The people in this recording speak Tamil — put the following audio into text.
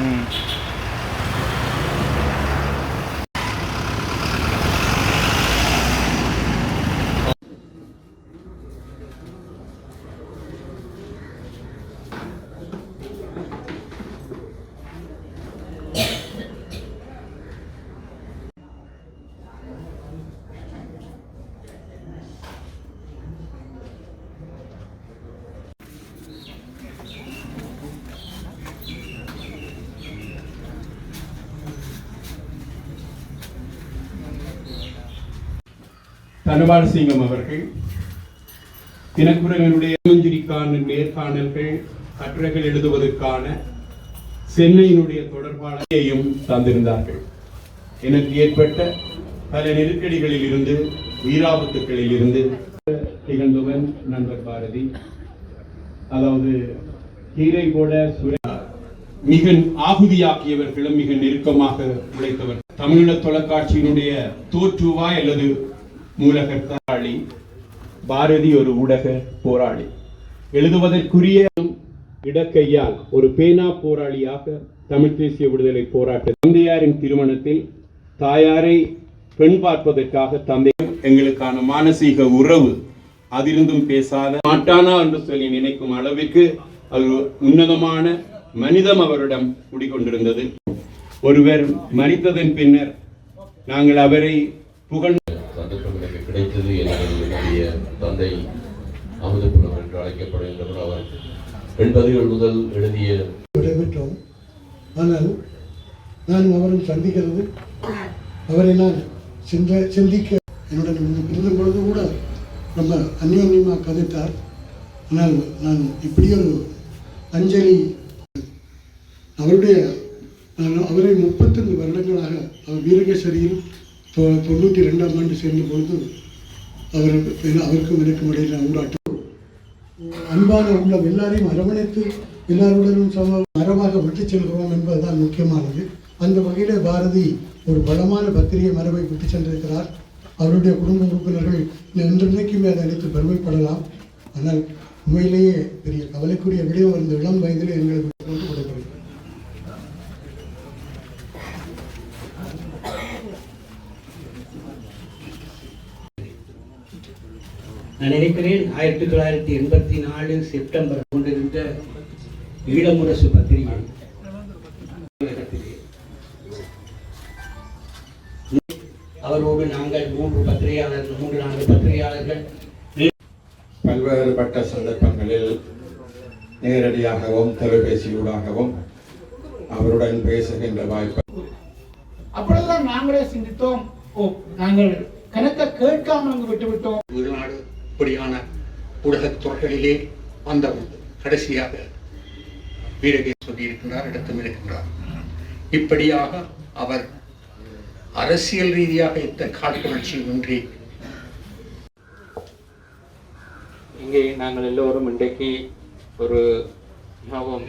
嗯。தனபால் சிங்கம் அவர்கள் தினக்குரலினுடைய மஞ்சுரிக்கான நேர்காணல்கள் கட்டுரைகள் எழுதுவதற்கான சென்னையினுடைய தொடர்பாளையும் தந்திருந்தார்கள். எனக்கு ஏற்பட்ட பல நெருக்கடிகளில் இருந்து உயிராபத்துக்களில் இருந்து திகழ்ந்தவன் நண்பர் பாரதி. அதாவது கீரை போல சுர மிக ஆகுதியாக்கியவர்களும் மிக நெருக்கமாக உழைத்தவர். தமிழீழ தொலைக்காட்சியினுடைய தோற்றுவாய் அல்லது மூலகர்த்தாளி பாரதி ஒரு ஊடக போராளி. எழுதுவதற்குரிய இடக்கையால் ஒரு பேனா போராளியாக தமிழ் தேசிய விடுதலை போராட்ட தந்தையாரின் திருமணத்தில் தாயாரை பெண் பார்ப்பதற்காக தந்தை எங்களுக்கான மானசீக உறவு அதிருந்தும் பேசாத மாட்டானா என்று சொல்லி நினைக்கும் அளவிற்கு அது ஒரு உன்னதமான மனிதம் அவரிடம் குடிக்கொண்டிருந்தது ஒருவர் மறித்ததன் பின்னர் நாங்கள் அவரை புகழ் சந்தர்ப்பம் கிடைத்தது என்னுடைய தந்தை அமுதபுரம் என்று அழைக்கப்படுகின்றவர் அவர். எண்பதுகள் முதல் எழுதிய விடைபெற்றோம். ஆனால் நான் அவரை சந்திக்கிறது அவரை நான் சிந்த சிந்திக்க என்னுடன் இருந்த பொழுது கூட ரொம்ப அந்யோன்யமாக கதைத்தார். ஆனால் நான் இப்படி ஒரு அஞ்சலி அவருடைய நான் அவரை முப்பத்தஞ்சு வருடங்களாக அவர் வீரகேசரியில் தொ- தொண்ணூற்றி ரெண்டாம் ஆண்டு சேர்ந்த பொழுது அவர் அவருக்கும் எனக்கும் இடையிலான ஊராட்டம் அன்பாக உள்ள எல்லாரையும் அரவணைத்து எல்லாருடனும் சம மரமாக விட்டுச் செல்கிறோம் என்பதுதான் முக்கியமானது. அந்த வகையில் பாரதி ஒரு பலமான பத்திரிகை மரபை விட்டுச் சென்றிருக்கிறார். அவருடைய குடும்ப உறுப்பினர்கள் என்றென்றைக்குமே அதை அடித்து பெருமைப்படலாம். ஆனால் உண்மையிலேயே பெரிய கவலைக்குரிய விளைவு அந்த இளம் வயதிலே எங்களுக்கு நான் நினைக்கிறேன் ஆயிரத்தி தொள்ளாயிரத்தி எண்பத்தி நாலு செப்டம்பர் கொண்டிருந்த ஈழமுரசு பத்திரிகை. அவரோடு நாங்கள் மூன்று பத்திரிகையாளர்கள் மூன்று நான்கு பத்திரிகையாளர்கள். பல்வேறுபட்ட சந்தர்ப்பங்களில் நேரடியாகவும் தொலைபேசியூடாகவும் அவருடன் பேசுகின்ற வாய்ப்பு. அப்பொழுதுதான் நாங்களே சிந்தித்தோம் ஓ நாங்கள் கணக்க கேட்காமல் விட்டுவிட்டோம். இப்படியான ஊடகத் துறைகளிலே அந்த கடைசியாக வீரகே சொல்லியிருக்கின்றார் இடத்தும் இருக்கின்றார் இப்படியாக அவர் அரசியல் ரீதியாக எந்த காழ்ப்புணர்ச்சியும் இன்றி இங்கே நாங்கள் எல்லோரும் இன்றைக்கு ஒரு மிகவும்